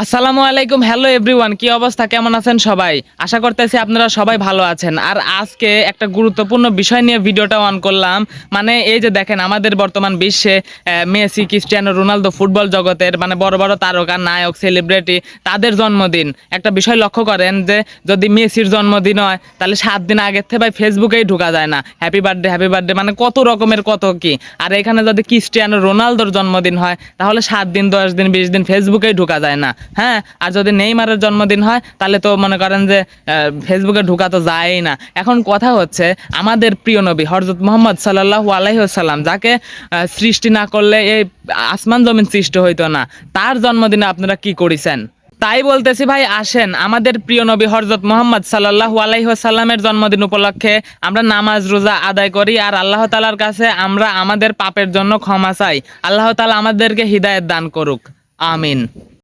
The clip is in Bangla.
আসসালামু আলাইকুম হ্যালো এভরিওয়ান কি অবস্থা, কেমন আছেন সবাই? আশা করতেছি আপনারা সবাই ভালো আছেন। আর আজকে একটা গুরুত্বপূর্ণ বিষয় নিয়ে ভিডিওটা অন করলাম। মানে এই যে দেখেন, আমাদের বর্তমান বিশ্বে মেসি, ক্রিস্টিয়ানো রোনালদো ফুটবল জগতের মানে বড় বড় তারকা, নায়ক সেলিব্রিটি তাদের জন্মদিন। একটা বিষয় লক্ষ্য করেন যে, যদি মেসির জন্মদিন হয়, তাহলে সাত দিন আগের থেকে ভাই ফেসবুকেই ঢোকা যায় না। হ্যাপি বার্থডে হ্যাপি বার্থডে মানে কত রকমের কত কি। আর এখানে যদি ক্রিস্টিয়ানো রোনালদোর জন্মদিন হয়, তাহলে সাত দিন, দশ দিন, বিশ দিন ফেসবুকেই ঢোকা যায় না। হ্যাঁ আর যদি নেইমারের জন্মদিন হয়, তাহলে তো মনে করেন যে ফেসবুকে ঢুকা তো যায়ই না। এখন কথা হচ্ছে, আমাদের প্রিয় নবী হরজত মোহাম্মদ সাল্লাহ আলাইসাল্লাম যাকে সৃষ্টি না করলে এই আসমান জমিন সৃষ্টি হইতো না, তার জন্মদিনে আপনারা কি করেছেন? তাই বলতেছি ভাই, আসেন, আমাদের প্রিয় নবী হরজত মোহাম্মদ সাল্লাহ আলাইসাল্লামের জন্মদিন উপলক্ষে আমরা নামাজ, রোজা আদায় করি, আর আল্লাহ তালার কাছে আমরা আমাদের পাপের জন্য ক্ষমা চাই। আল্লাহ তালা আমাদেরকে হৃদায়ত দান করুক। আমিন।